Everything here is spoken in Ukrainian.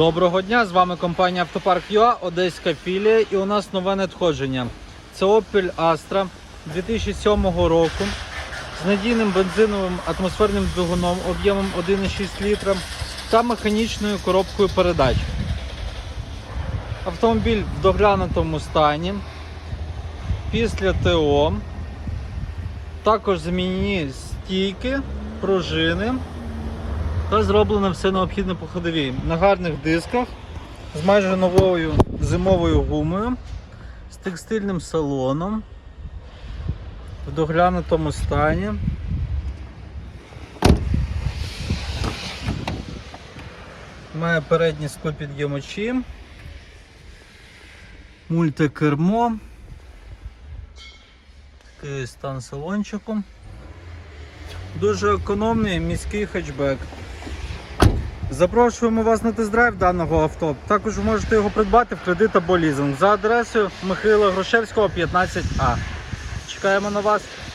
Доброго дня! З вами компанія Автопарк ЮА, Одеська філія і у нас нове надходження. Це Opel Astra 2007 року з надійним бензиновим атмосферним двигуном об'ємом 1,6 літра та механічною коробкою передач. Автомобіль в доглянутому стані. Після ТО. Також замінені стійки, пружини. Та зроблено все необхідне по ходовій. На гарних дисках з майже новою зимовою гумою, з текстильним салоном, в доглянутому стані. Має передні склопідйомачі, мультикермо, такий стан салончику. Дуже економний міський хетчбек. Запрошуємо вас на тест-драйв даного авто. Також ви можете його придбати в кредит або лізинг за адресою Михайла Грушевського, 15А. Чекаємо на вас.